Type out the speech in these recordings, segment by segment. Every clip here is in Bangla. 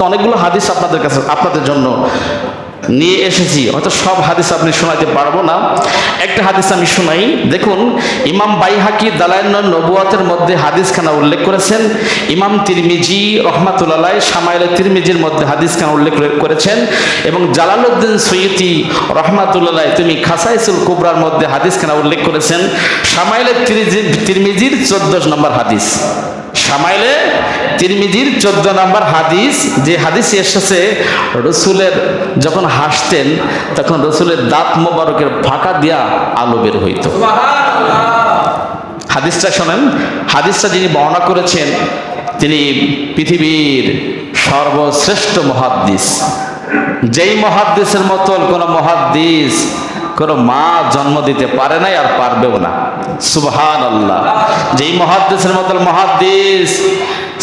অনেকগুলো হাদিস আপনাদের কাছে, আপনাদের জন্য নিয়ে এসেছি। হয়তো সব হাদিস আপনি শোনাতে পারব না। একটা হাদিস আমি শোনাই। দেখুন, ইমাম বাইহাকি দালায়ন নবুয়াতের মধ্যে হাদিস হাদিসখানা উল্লেখ করেছেন। ইমাম তিরমিজি রহমাতুল্লাহ সামাইল তিরমিজির মধ্যে হাদিস হাদিসখানা উল্লেখ করে- করেছেন। এবং জালালউদ্দিন সৈয়দি রহমাতুল্লাহ তুমি খাসাইসুল কুবরার মধ্যে হাদিস হাদিসখানা উল্লেখ করেছেন। সামাইলের তিরমিজির চোদ্দ নম্বর হাদিস। সামাইলে তিরমিজির চোদ্দ নম্বর হাদিস যে হাদিস এসেছে রসুলের যখন হাসতেন তখন রসুলের দাঁত মোবারকের ফাঁকা দিয়া আলো বের হইত। হাদিসটা শোনেন হাদিসটা যিনি বর্ণনা করেছেন তিনি পৃথিবীর সর্বশ্রেষ্ঠ মহাদ্দিস। যেই মহাদ্দিসের মতন কোন মহাদ্দিস কোন মা জন্ম দিতে পারে নাই আর পারবেও না সুবহান আল্লাহ যেই মহাদ্দিসের মতন মহাদ্দিস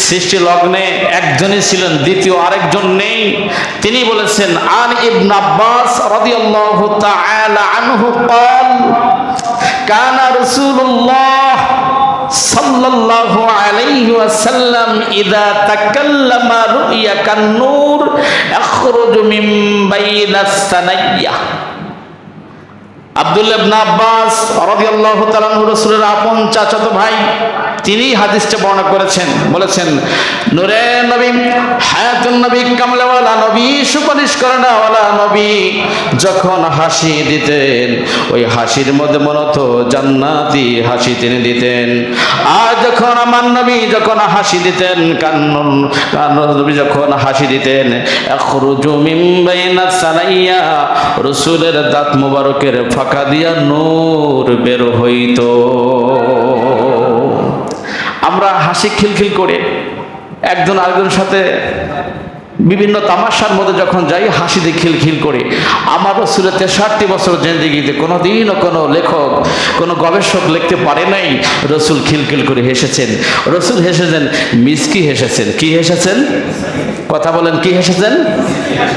সৃষ্টি লগ্নে একজনই ছিলেন দ্বিতীয় আরেকজন নেই তিনি বলেছেন আন ইবন আব্বাস রাদিয়াল্লাহু তাআলা আনহু قال كان رسول الله صلى الله عليه وسلم إذا تكلم رؤيا كالنور يخرج من بين الثنية আব্বাস আপন ভাই করেছেন। বলেছেন কামলাওয়ালা নবী নবী, যখন হাসি দিতেন, ওই হাসির মধ্যে মনত জান্নাতি হাসি তিনি দিতেন। আর যখন আমার নবী যখন হাসি দিতেন, কান্নন নবী যখন হাসি দিতেন, এখরুজু সানাইয়া রসুলের দাঁত মুবারকের ফাঁকা দিয়া নূর বের হইত। আমরা হাসি খিলখিল করে একজন আরেকজনের সাথে বিভিন্ন তামাশার মধ্যে যখন যাই, হাসিতে খিলখিল করে। আমার রসুলের তেষট্টি বছর জেন্দিগিতে কোনো দিনও কোনো লেখক, কোনো গবেষক লিখতে পারে নাই, রসুল খিলখিল করে হেসেছেন। রসুল হেসেছেন মিসকি হেসেছেন? কি হেসেছেন? কথা বলেন, কি হেসেছেন?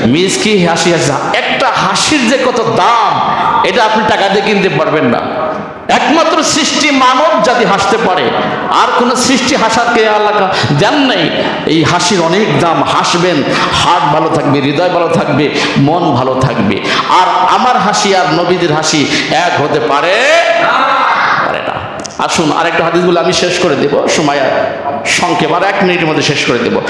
মিসকি হাসি হাসি একটা হাসির যে কত দাম, এটা আপনি টাকা দিয়ে কিনতে পারবেন না। একমাত্র সৃষ্টি মানব জাতি হাসতে পারে। আর কোন সৃষ্টি হাসাকে আল্লাহ দেন নাই। এই হাসির অনেক দাম। হাসবেন হার্ট ভালো থাকবে, হৃদয় ভালো থাকবে, মন ভালো থাকবে। আর আমার হাসি আর নবীদের হাসি এক হতে পারে আসুন আরেকটা হাদিসগুলো আমি শেষ করে দেব। সময় সংক্ষেপ আর এক মিনিটের মধ্যে শেষ করে দেব।